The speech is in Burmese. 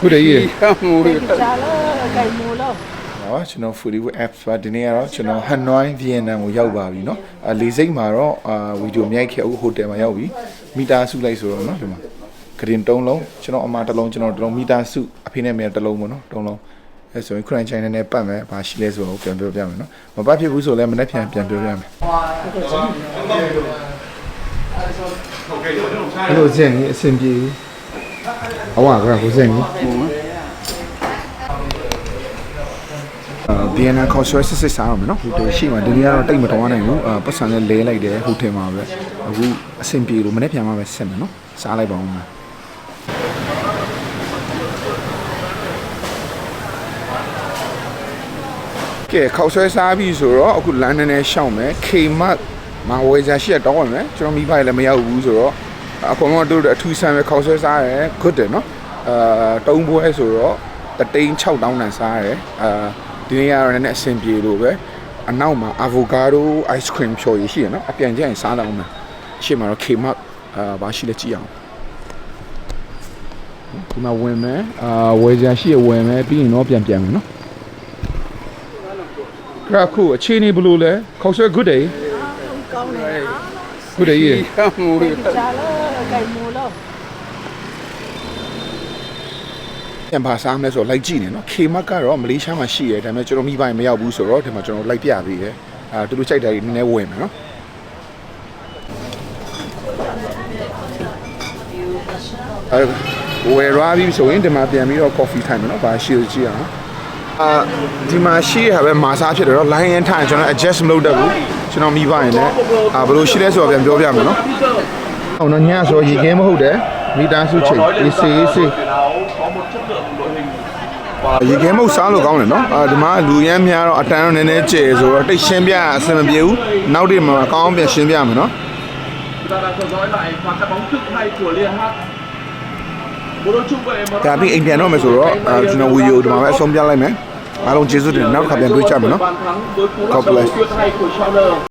ခုတည်းကြီး ကြားလို့ကြိုင်မို့လို့ ဟောကျွန်တော် Foodie with apps ပါဒီနေ့ကတော့ကျွန်တော် Hanoi Vietnam ကိုရောက်ပါပြီเนาะအလေစိတ်မှာတော့အာဗီဒီယိုမြိုက်ခဲ့အခုဟိုတယ်မှာရောက်ပြီမီတာစုလိုက်ဆိုတော့เนาะဒီမှာဂရင်၃လုံးကျွန်တော်အမတစ်လုံးကျွန်တော်တစ်လုံးမီတာစုအဖေနဲ့မေတစ်လုံးပေါ့เนาะ၃လုံးအဲဆိုရင် Crunch China နဲ့ပတ်မယ်ဘာရှိလဲဆိုတော့ပြန်ပြောပြမယ်เนาะမပတ်ဖြစ်ဘူးဆိုလည်းမနေ့ပြန်ပြန်ပြောပြမယ်အဲ့လိုစင်ကြီးအဆင်ပြေ ဟောကကိုစင်ကြီးအာဗီယက်နမ်ခေါ်ဆွဲစစ်စစ်စားရမယ်နော်ဟိုတယ်ရှိမှဒီနေ့ကတော့တိတ်မတော်နိုင်ဘူးအာပတ်စံနဲ့လဲလိုက်တယ်ဟိုတယ်မှာပဲအခုအဆင်ပြေလို့မနေ့ပြန်မှပဲဆက်မယ်နော်စားလိုက်ပါဦးမယ်ကဲခေါက်ဆွဲစားပြီဆိုတော့အခုလမ်းနဲ့နဲ့ရှောင်းမယ်ခေမတ်မဝေးစားရှိရတောင်းရမယ်ကျွန်တော်မိဘလည်းမရောက်ဘူးဆိုတော့ အကုန်လုံးတို့အထူးဆန်းပဲခေါက်ဆွဲစားရတယ် good တယ်နော်အာတုံးပွဲဆိုတော့တတိန်6တောင်းတန်စားရတယ်အာဒီနေ့ကတော့လည်းအဆင်ပြေလို့ပဲအနောက်မှာ avocado ice cream ဖြော်ရရှိရနော်အပြန်ကျရင်စားတော့မယ်အရှိမတော့ခေမတ်အာဘာရှိလဲကြည့်အောင်ဒီမှာဝင်မယ်အာဝယ်ကြရှိရဝယ်မယ်ပြီးရင်တော့ပြန်ပြန်မယ်နော်ကရခုအခြေအနေဘယ်လိုလဲခေါက်ဆွဲ good day ကောင်းတယ် good day ရေကြား လို့ကြိုင်မို့လို့ပြန်ပါစားမယ်ဆိုတော့လိုက်ကြည့်နေနော်ခေမတ်ကတော့မလေးရှားမှာရှိရဲဒါပေမဲ့ကျွန်တော်မိဘရင်မရောက်ဘူးဆိုတော့ဒီမှာကျွန်တော်လိုက်ပြပေးရဲအာတူတူကြိုက်တယ်နည်းနည်းဝင်မယ်နော်အဲဝယ်ရပြီဆိုရင်ဒီမှာပြန်ပြီးတော့ coffee time နော်ဘာရှိလို့ကြည့်အောင်အာဒီမှာရှိရပဲမာစားဖြစ်တယ်တော့ line in time ကျွန်တော် adjust မလုပ်တတ်ဘူးကျွန်တော်မိဘရင်လည်းအာဘယ်လိုရှိလဲဆိုတော့ပြန်ပြောပြမယ်နော် အောင်တော့ညဆိုရေခင်းမဟုတ်တယ်မိသားစုချိန်အေးစေးအေးစေးရေခဲမုတ်စားလို့ကောင်းတယ်နော်အာဒီမှာလူရမ်းများတော့အတန်းတော့နည်းနည်းကျယ်ဆိုတော့တိတ်ရှင်းပြအဆင်မပြေဘူးနောက်တိမှာကောင်းအောင်ပြန်ရှင်းပြမယ်နော် Chúng ta đang theo dõi lại pha cắt bóng cực hay của Liên Hát. Một đôi chung vậy mà ဒါပြီးအိမ်ပြန်တော့မယ်ဆိုတော့အာကျွန်တော်ဗီဒီယိုဒီမှာပဲအဆုံးပြလိုက်မယ်အားလုံးကျေးဇူးတင်နောက်တစ်ခါပြန်တွေ့ကြမယ်နော် bàn thắng với cú God lắc đầu bless.